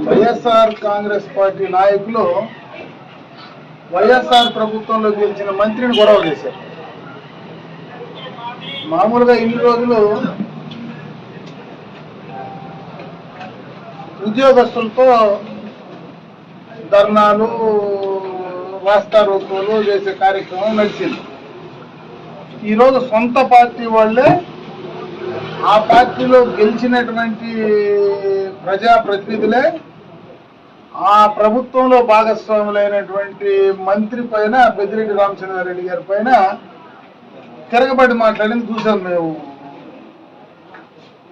YSR Congress party నాయకులు వైఎస్ఆర్ ప్రభుత్వంలో గెలిచిన మంత్రిని గొడవ చేశారు. మామూలుగా ఇన్ని రోజులు ఉద్యోగస్తులతో ధర్నాలు రాస్తా చేసే కార్యక్రమం నడిచింది. ఈరోజు సొంత పార్టీ వాళ్ళే ఆ పార్టీలో గెలిచినటువంటి ప్రజాప్రతినిధులే ఆ ప్రభుత్వంలో భాగస్వాములైనటువంటి మంత్రి పైన పెద్దిరెడ్డి రామచంద్రారెడ్డి గారి పైన తిరగబడి మాట్లాడింది చూసాం మేము.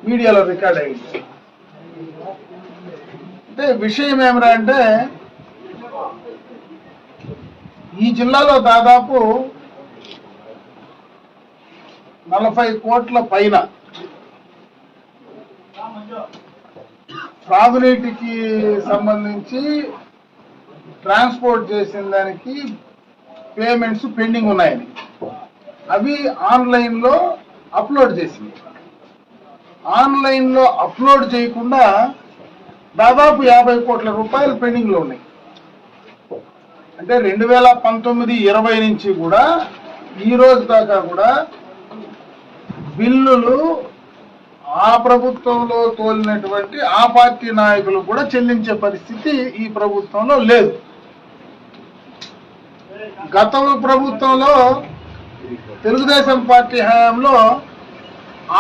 మీడియాలో రికార్డ్ అయింది. అంటే విషయం ఏమిరా అంటే ఈ జిల్లాలో దాదాపు నలభై కోట్ల పైన సాగునీటికి సంబంధించి ట్రాన్స్పోర్ట్ చేసిన దానికి పేమెంట్స్ పెండింగ్ ఉన్నాయని. అవి ఆన్లైన్లో అప్లోడ్ చేసింది. ఆన్లైన్లో అప్లోడ్ చేయకుండా దాదాపు యాభై కోట్ల రూపాయలు పెండింగ్లో ఉన్నాయి. అంటే రెండు వేల పంతొమ్మిది ఇరవై నుంచి కూడా ఈ రోజు దాకా కూడా బిల్లులు ఆ ప్రభుత్వంలో తోలినటువంటి ఆ పార్టీ నాయకులు కూడా చెల్లించే పరిస్థితి ఈ ప్రభుత్వంలో లేదు. గత ప్రభుత్వంలో తెలుగుదేశం పార్టీ హయాంలో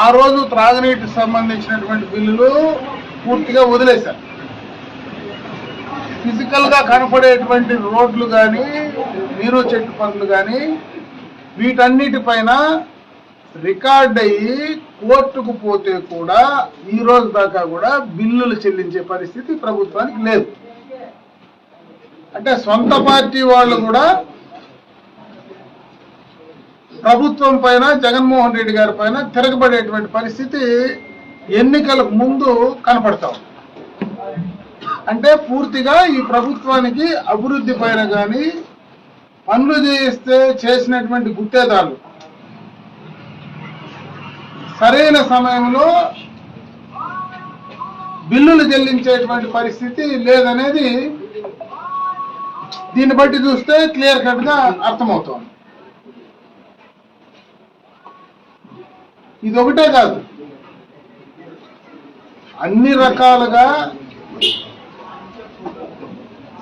ఆ రోజు త్రాగునీటికి సంబంధించినటువంటి బిల్లులు పూర్తిగా వదిలేశారు. ఫిజికల్గా కనపడేటువంటి రోడ్లు కానీ నీరు చెట్టు పనులు కానీ వీటన్నిటిపైన రికార్డ్ అయ్యి కోర్టుకు పోతే కూడా ఈ రోజు దాకా కూడా బిల్లులు చెల్లించే పరిస్థితి ప్రభుత్వానికి లేదు. అంటే సొంత పార్టీ వాళ్ళు కూడా ప్రభుత్వం పైన జగన్మోహన్ రెడ్డి గారి పైన తిరగబడేటువంటి పరిస్థితి ఎన్నికలకు ముందు కనపడతాం అంటే పూర్తిగా ఈ ప్రభుత్వానికి అభివృద్ధి పైన కానీ పనులు చేస్తే చేసినటువంటి గుత్తేదారులు సరైన సమయంలో బిల్లులు చెల్లించేటువంటి పరిస్థితి లేదనేది దీన్ని బట్టి చూస్తే క్లియర్ కట్గా అర్థమవుతోంది. ఇది ఒకటే కాదు. అన్ని రకాలుగా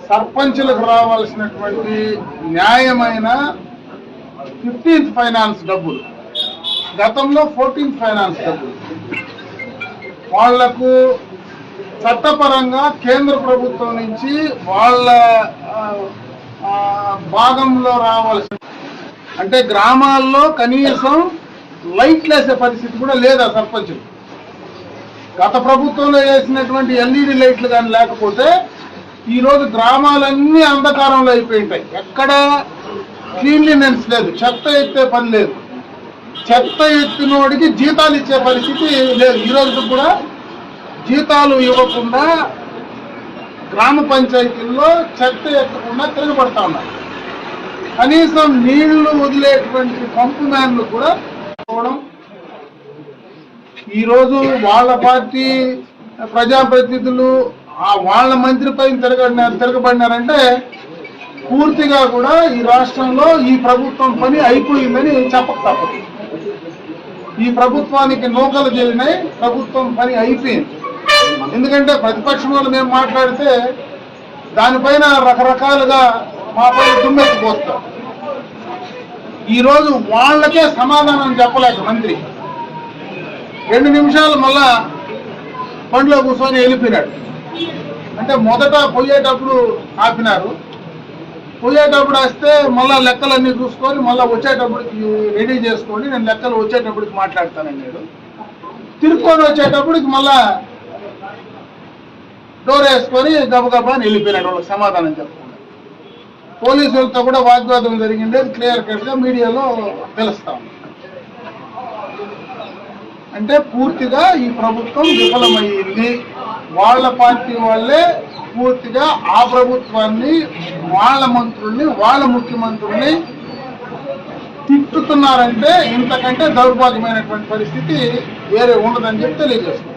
సర్పంచులకు రావాల్సినటువంటి న్యాయమైన ఫిఫ్టీన్త్ ఫైనాన్స్ డబ్బులు. గతంలో ఫోర్టీన్ ఫైనాన్స్ డబ్బులు. వాళ్ళకు చట్టపరంగా కేంద్ర ప్రభుత్వం నుంచి వాళ్ళ భాగంలో రావాల్సిన అంటే గ్రామాల్లో కనీసం లైట్లు వేసే పరిస్థితి కూడా లేదా సర్పంచులు గత ప్రభుత్వంలో వేసినటువంటి ఎల్ఈడి లైట్లు కానీ లేకపోతే ఈరోజు గ్రామాలన్నీ అంధకారంలో అయిపోయి ఉంటాయి. ఎక్కడ క్లీన్లీనెన్స్ లేదు. చెత్త ఎత్తే పని లేదు. చెత్త ఎత్తినోడికి జీతాలు ఇచ్చే పరిస్థితి లేదు. ఈ రోజు కూడా జీతాలు ఇవ్వకుండా గ్రామ పంచాయతీల్లో చెత్త ఎత్తకుండా తిరగబడతా ఉన్నారు. కనీసం నీళ్ళు వదిలేటువంటి పంపు మ్యాన్లు కూడా పోవడం. ఈరోజు వాళ్ళ పార్టీ ప్రజాప్రతినిధులు ఆ వాళ్ళ మంత్రి పైన తిరగబడినారు తిరగబడినారంటే పూర్తిగా కూడా ఈ రాష్ట్రంలో ఈ ప్రభుత్వం పని అయిపోయిందని చెప్పక తప్పదు ఈ ప్రభుత్వానికి నూకలు చెల్లినాయి ప్రభుత్వం పని అయిపోయింది. ఎందుకంటే ప్రతిపక్షం వాళ్ళు మేము మాట్లాడితే దానిపైన రకరకాలుగా మాపై దుమ్మెత్తిపోస్తారు ఈరోజు వాళ్ళకే సమాధానం చెప్పలేక మంత్రి. రెండు నిమిషాలు మళ్ళా పండ్లో కూర్చొని వెళ్ళిపోయినాడు. అంటే మొదట పోయేటప్పుడు ఆపినారు. పోయేటప్పుడు వస్తే మళ్ళీ లెక్కలన్నీ చూసుకొని మళ్ళీ వచ్చేటప్పటికి రెడీ చేసుకొని నేను లెక్కలు వచ్చేటప్పటికి మాట్లాడతానన్నాడు తిరుక్కొని వచ్చేటప్పటికి మళ్ళా డోర్ వేసుకొని గబగబా అని వెళ్ళిపోయినాడు. వాళ్ళకి సమాధానం చెప్పకుండా. పోలీసులతో కూడా వాగ్వాదం జరిగింది. క్లియర్ కట్గా మీడియాలో తెలుస్తాం అంటే పూర్తిగా ఈ ప్రభుత్వం విఫలమయ్యింది వాళ్ళ పార్టీ వాళ్ళే పూర్తిగా ఆ ప్రభుత్వాన్ని వాళ్ళ మంత్రుల్ని వాళ్ళ ముఖ్యమంత్రుల్ని తిట్టుతున్నారంటే ఇంతకంటే దౌర్భాగ్యమైనటువంటి పరిస్థితి వేరే ఉండదని చెప్పి తెలియజేస్తుంది